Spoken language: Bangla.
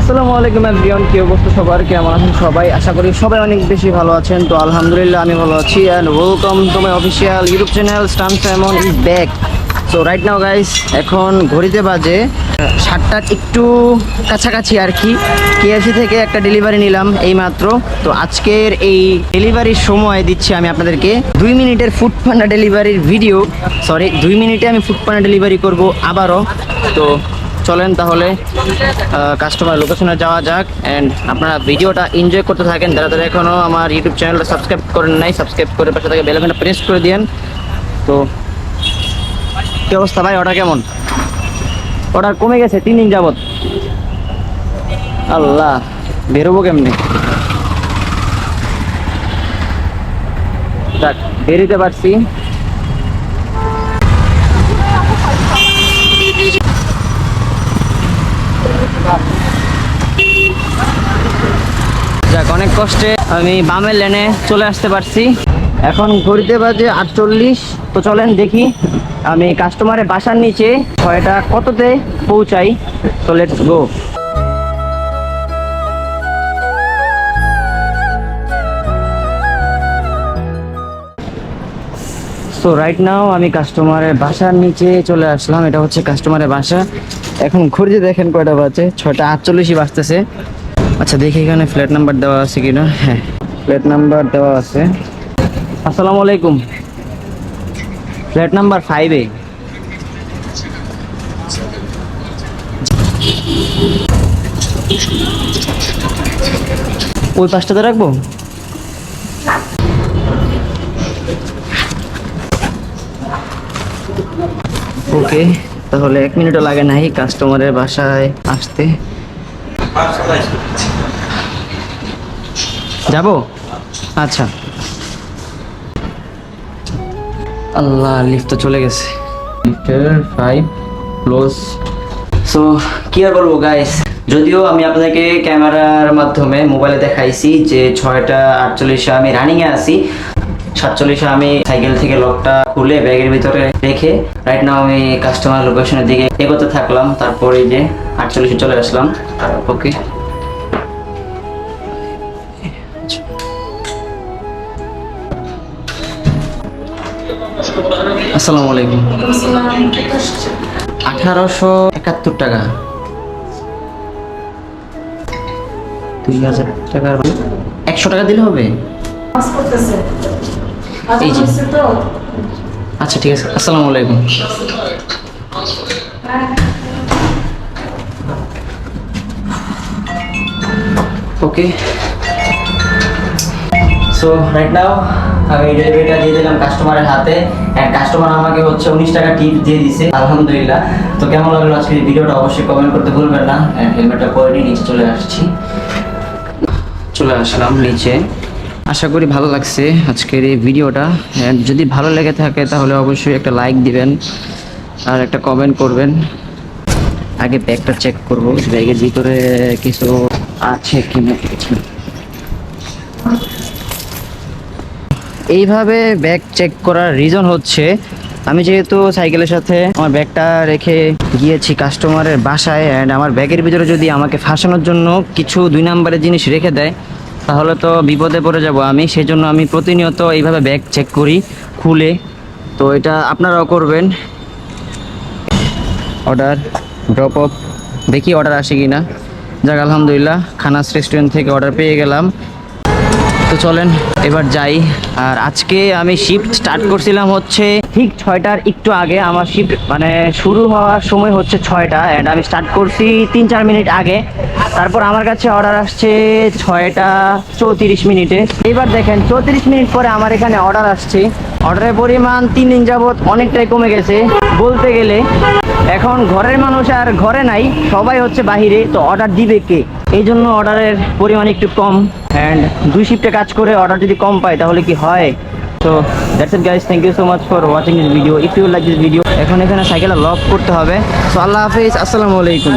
আসসালামু আলাইকুম এভরিওয়ান কি অবস্থা সবার? কেমন আছেন সবাই? আশা করি সবাই অনেক বেশি ভালো আছেন। তো আলহামদুলিল্লাহ, আমি ভালো আছি। And welcome to my official YouTube channel Stan Samon is back so right now guys এখন ঘড়িতে বাজে সাতটার একটু কাছাকাছি আর কি। কেএফসি থেকে একটা ডেলিভারি নিলাম এই মাত্র তো আজকের এই ডেলিভারির সময় দিচ্ছি আমি আপনাদেরকে। দুই মিনিটের ফুড পান্ডা ডেলিভারির ভিডিও সরি দুই মিনিটে আমি ফুড পান্ডা ডেলিভারি করব আবারও। তো চলেন তাহলে কাস্টমার লোকেশনে যাওয়া যাক অ্যান্ড আপনারা ভিডিওটা এনজয় করতে থাকেন। যারা যারা এখনও আমার ইউটিউব চ্যানেলটা সাবস্ক্রাইব করেন নাই সাবস্ক্রাইব করে পাশে থেকে বেলাখানটা প্রেস করে দিয়েন। তো, কী অবস্থা ভাই? অর্ডার কেমন? অর্ডার কমে গেছে, তিন দিন যাবত আল্লাহ, বেরোবো কেমনে? যাক, বেরোতে পারছি। যাক, অনেক কষ্টে আমি বামের লেনে চলে আসতে পারছি। এখন ঘড়িতে বাজে আটচল্লিশ। তো চলেন দেখি আমি কাস্টমারের বাসার নিচে ছয়টা কততে পৌঁছাই। তো let's go so right now আমি কাস্টমারের বাসার নিচে চলে আসলাম। এটা হচ্ছে কাস্টমারের বাসা। এখন ঘুরতে দেখেন কয়টা বাজে? ছয়টা আটচল্লিশই বাজতেছে। আচ্ছা দেখি এখানে ফ্ল্যাট নাম্বার দেওয়া আছে কিনা। হ্যাঁ ফ্ল্যাট নাম্বার দেওয়া আছে। আসসালামু আলাইকুম। ফ্ল্যাট নাম্বার ফাইভে ওই পাঁচটাতে রাখব? ওকে তাহলে এক মিনিটও লাগে নাই কাস্টমারের বাসায় আসতে। যাব? আচ্ছা। আল্লাহ লিফট তো চলে গেছে। লিফটের ফাইভ ক্লোজ সো কি আর বলব গাইস যদিও আমি আপনাকে ক্যামেরার মাধ্যমে মোবাইলে দেখাইছি যে ছয়টা আটচল্লিশে আমি রানিংয়ে আছি সাতচল্লিশে আমি সাইকেল থেকে লকটা খুলে ব্যাগের ভিতরে রেখে রাইট নাও আমি কাস্টমার লোকেশনের দিকে এগোতে থাকলাম। তারপরে যে আটচল্লিশে চলে আসলাম। ওকে। আসসালামু আলাইকুম। আঠারোশো একাত্তর টাকা। দুই হাজার টাকার একশো টাকা দিলে হবে? এই যে। আচ্ছা ঠিক আছে। আসসালামু আলাইকুম। ওকে সো রাইট নাও আমি ডেলিভারিটা দিয়ে দিলাম কাস্টমারের হাতে। অ্যান্ড কাস্টমার আমাকে হচ্ছে উনিশ টাকা টিপ দিয়ে দিছে। আলহামদুলিল্লাহ। তো কেমন লাগল আজকে ভিডিওটা অবশ্যই কমেন্ট করতে ভুলবেন না। হেলমেটটা পরে নিয়ে নিচে চলে আসছি। চলে আসলাম নিচে। আশা করি ভালো লাগছে আজকের এই ভিডিওটা। And যদি ভালো লেগে থাকে তাহলে অবশ্যই একটা লাইক দিবেন আর একটা কমেন্ট করবেন। আগে ব্যাগটা চেক করব ব্যাগের ভিতরে কিছু আছে কিনা এইভাবে ব্যাগ চেক করার রিজন হচ্ছে, আমি যেহেতু সাইকেলের সাথে আমার ব্যাগটা রেখে গিয়েছি কাস্টমারের বাসায় অ্যান্ড আমার ব্যাগের ভিতরে যদি আমাকে ফাঁসানোর জন্য কিছু দুই নাম্বারের জিনিস রেখে দেয় তাহলে তো বিপদে পড়ে যাব আমি সেই জন্য আমি প্রতিনিয়ত এইভাবে ব্যাগ চেক করি, খুলে। তো এটা আপনারাও করবেন। অর্ডার ড্রপ অফ দেখি অর্ডার আসে কি না যাক, আলহামদুলিল্লাহ, খানাস রেস্টুরেন্ট থেকে অর্ডার পেয়ে গেলাম। তো চলেন, এবার যাই। আর আজকে আমি শিফট স্টার্ট করছিলাম হচ্ছে ঠিক ছয়টার একটু আগে। আমার শিফট মানে শুরু হওয়ার সময় হচ্ছে ছয়টা অ্যান্ড আমি স্টার্ট করছি তিন চার মিনিট আগে। তারপর আমার কাছে অর্ডার আসছে ছয়টা চৌত্রিশ মিনিটে। এবার দেখেন, চৌত্রিশ মিনিট পরে আমার এখানে অর্ডার আসছে। অর্ডারের পরিমাণ তিন দিন যাবৎ অনেকটাই কমে গেছে। বলতে গেলে, এখন ঘরের মানুষ আর ঘরে নাই, সবাই হচ্ছে বাহিরে। তো অর্ডার দিবে কে? এই জন্য অর্ডারের পরিমাণ একটু কম। অ্যান্ড দুই শিফটে কাজ করে অর্ডার যদি কম পাই, তাহলে কি হয়? তো that's it guys thank you so much for watching this video if you like this video এখন এখানে সাইকেলটা লক করতে হবে। সো আল্লাহ হাফিজ। আসসালামু আলাইকুম।